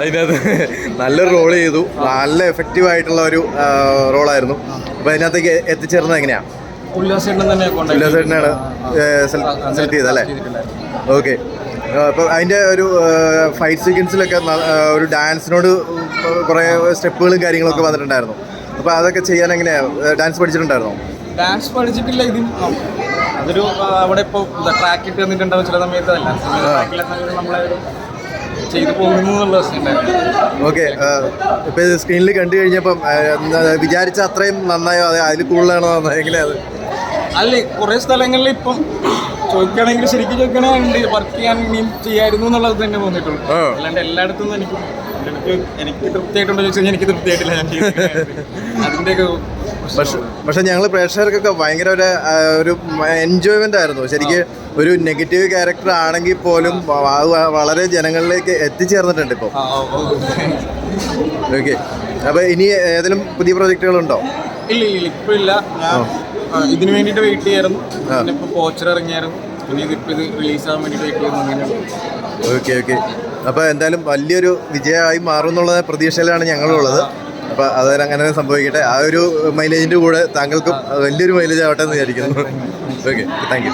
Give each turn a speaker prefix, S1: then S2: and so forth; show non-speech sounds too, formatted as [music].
S1: അതിനകത്ത് നല്ലൊരു റോൾ ചെയ്തു. നല്ല എഫക്റ്റീവ് ആയിട്ടുള്ള ഒരു റോളായിരുന്നു അപ്പൊ അതിനകത്തേക്ക് എത്തിച്ചേർന്നത് എങ്ങനെയാ?
S2: ഉല്ലാസേട്ടൻ തന്നെ
S1: ഉല്ലാസേട്ടനാണ് സെലക്ട് ചെയ്തത് അല്ലേ? ഓക്കെ. അപ്പോൾ അതിന്റെ ഒരു ഫൈറ്റ് സീക്വൻസിലൊക്കെ ഒരു ഡാൻസിനോട് കുറേ സ്റ്റെപ്പുകളും കാര്യങ്ങളൊക്കെ വന്നിട്ടുണ്ടായിരുന്നു. അപ്പോൾ അതൊക്കെ ചെയ്യാൻ എങ്ങനെയാ? ഡാൻസ് പഠിച്ചിട്ടുണ്ടായിരുന്നോ?
S2: ഡാൻസ് പഠിച്ചിട്ടില്ല ഇതും അതൊരു അവിടെ ഇപ്പോൾ ട്രാക്ക് ഇട്ട് തന്നിട്ടുണ്ടാവും ചില സമയത്ത്. അല്ല ചെയ്തു പോകുന്നു
S1: ഓക്കെ ഇപ്പൊ സ്ക്രീനിൽ കണ്ടു കഴിഞ്ഞപ്പം വിചാരിച്ച അത്രയും നന്നായോ അതെ അതിൽ കൂടുതലാണോ നന്നായെങ്കിലേ അത്
S2: അല്ല കുറേ സ്ഥലങ്ങളിൽ ഇപ്പം ചോദിക്കുകയാണെങ്കിൽ ശരിക്കും ചോദിക്കുകയാണെങ്കിൽ വർക്ക് ചെയ്യാൻ ഇനിയും ചെയ്യായിരുന്നു എന്നുള്ളത് തന്നെ തോന്നിയിട്ടുള്ളൂ. അല്ലാണ്ട് എല്ലായിടത്തും എനിക്ക് എനിക്ക് തൃപ്തിയായിട്ടുണ്ടോ ചോദിച്ചാൽ എനിക്ക് തൃപ്തിയായിട്ടില്ല ഞാൻ. [laughs] അതിന്റെയൊക്കെ
S1: പക്ഷെ പക്ഷെ ഞങ്ങൾ പ്രേക്ഷകർക്കൊക്കെ ഭയങ്കര ഒരു ഒരു എൻജോയ്മെന്റ് ആയിരുന്നു. ശരിക്ക് ഒരു നെഗറ്റീവ് ക്യാരക്ടർ ആണെങ്കിൽ പോലും വളരെ ജനങ്ങളിലേക്ക് എത്തിച്ചേർന്നിട്ടുണ്ട് ഇപ്പോൾ. ഓക്കെ അപ്പോൾ ഇനി ഏതെങ്കിലും പുതിയ പ്രൊജക്റ്റുകളുണ്ടോ
S2: ഇല്ല ഇല്ല ഇപ്പൊ ഇല്ല. ഇതിനു വേണ്ടിയിട്ട് വെയിറ്റ് ചെയ്യായിരുന്നു. പിന്നെ ഇപ്പൊ പോച്ചർ ഇറങ്ങിയായിരുന്നു. പിന്നെ ഇത് റിലീസ് ആവാൻ വേണ്ടിയിട്ട് വെയിറ്റ് ചെയ്യുന്നു
S1: ഓക്കെ ഓക്കെ അപ്പോൾ എന്തായാലും വലിയൊരു വിജയമായി മാറും എന്നുള്ള പ്രതീക്ഷയിലാണ് ഞങ്ങളുള്ളത്. അപ്പോൾ അത് അങ്ങനെ സംഭവിക്കട്ടെ. ആ ഒരു മൈലേജിന്റെ കൂടെ താങ്കൾക്കും വലിയൊരു മൈലേജ് ആവട്ടെ എന്ന് വിചാരിക്കുന്നു. Okay thank you